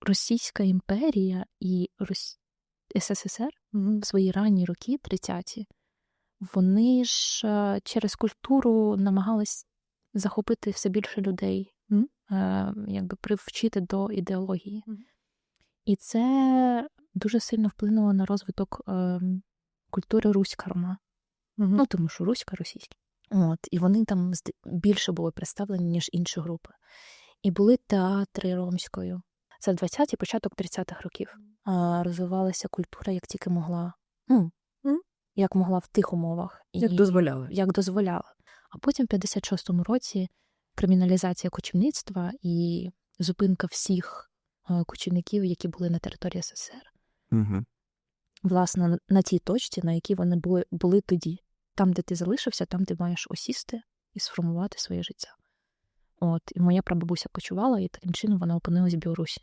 Російська імперія і Рос... СССР в свої ранні роки, 30-ті, вони ж е, через культуру намагались захопити все більше людей, е, якби привчити до ідеології. І це дуже сильно вплинуло на розвиток е, культури руська рома. Ну, тому що руська російська. От, і вони там більше були представлені, ніж інші групи. І були театри ромською. Це 20-ті, початок 30-х років. А, розвивалася культура як тільки могла. Ну, як могла в тих умовах. Як І- дозволяли. як дозволяла. А потім, в 56-му році, криміналізація кочівництва і зупинка всіх е, кочівників, які були на території СССР. Угу. Власне, на- на тій точці, на якій вони були, були тоді. Там, де ти залишився, там ти маєш осісти і сформувати своє життя. От, і моя прабабуся кочувала, і таким чином вона опинилась в Білорусі.